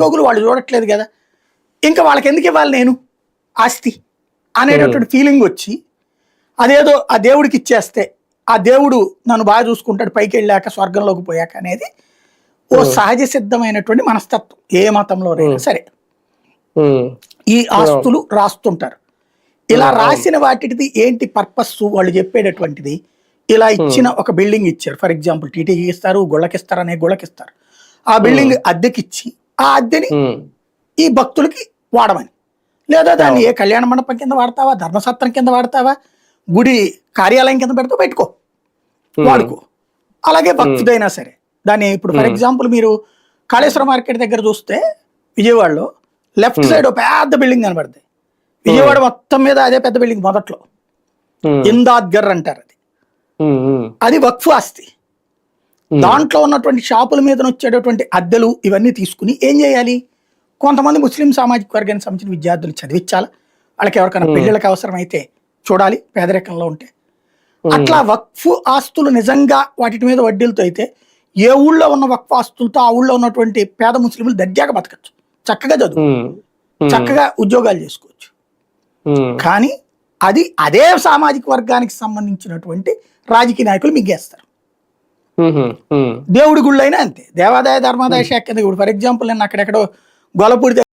ఉద్యోగులు వాళ్ళు చూడట్లేదు కదా. ఇంకా వాళ్ళకి ఎందుకు ఇవ్వాలి నేను? ఆస్తి అనేటటువంటి ఫీలింగ్ వచ్చి అదేదో ఆ దేవుడికి ఇచ్చేస్తే ఆ దేవుడు నన్ను బాగా చూసుకుంటాడు పైకి వెళ్ళాక స్వర్గంలోకి పోయాక అనేది ఓ సహజ సిద్ధమైనటువంటి మనస్తత్వం. ఏ మతంలోనైనా సరే. ఉమ్, ఈ ఆస్తులు రాస్తుంటారు. ఇలా రాసిన వాటిది ఏంటి పర్పస్ వాళ్ళు చెప్పేటటువంటిది ఇలా ఇచ్చిన ఒక బిల్డింగ్ ఇచ్చారు. ఫర్ ఎగ్జాంపుల్ టీటీకి ఇస్తారు గుళ్ళకిస్తారు అనే గుళ్ళకిస్తారు. ఆ బిల్డింగ్ అద్దెకిచ్చి ఆ అద్దెని ఈ భక్తులకి వాడమని. లేదా దాన్ని ఏ కళ్యాణ మండపం కింద వాడతావా ధర్మసత్రం కింద వాడతావా గుడి కార్యాలయం కింద పెడతావు పెట్టుకో వాడుకో. అలాగే భక్తుడైనా సరే దాన్ని ఇప్పుడు ఫర్ ఎగ్జాంపుల్ మీరు కాళేశ్వర మార్కెట్ దగ్గర చూస్తే విజయవాడలో లెఫ్ట్ సైడ్ ఒక పెద్ద బిల్డింగ్ కనబడుతుంది విజయవాడ మొత్తం మీద అదే పెద్ద బిల్డింగ్ మొదట్లో. ఇందాద్గర్ అంటారు అది. అది వక్ఫ్ ఆస్తి. దాంట్లో ఉన్నటువంటి షాపుల మీద వచ్చేటటువంటి అద్దెలు ఇవన్నీ తీసుకుని ఏం చేయాలి? కొంతమంది ముస్లిం సామాజిక వర్గానికి సంబంధించిన విద్యార్థులు చదివించాలి? వాళ్ళకి ఎవరికైనా పెళ్ళిళ్ళకి అవసరమైతే చూడాలి పేదరికంలో ఉంటే. అట్లా వక్ఫ్ ఆస్తులు నిజంగా వాటి మీద వడ్డీలతో అయితే ఏ ఊళ్ళో ఉన్న వక్ఫ్ ఆస్తులతో ఆ ఊళ్ళో ఉన్నటువంటి పేద ముస్లింలు దర్జాగా బతకచ్చు. చక్కగా చదువు. చక్కగా ఉద్యోగాలు చేసుకోవచ్చు. కానీ అది అదే సామాజిక వర్గానికి సంబంధించినటువంటి రాజకీయ నాయకులు ఉమ్, దేవుడి గుళ్ళైనా అంతే. దేవాదాయ ధర్మాదాయ శాఖ కింద ఇప్పుడు ఫర్ ఎగ్జాంపుల్ నేను అక్కడెక్కడో గొల్లపూడి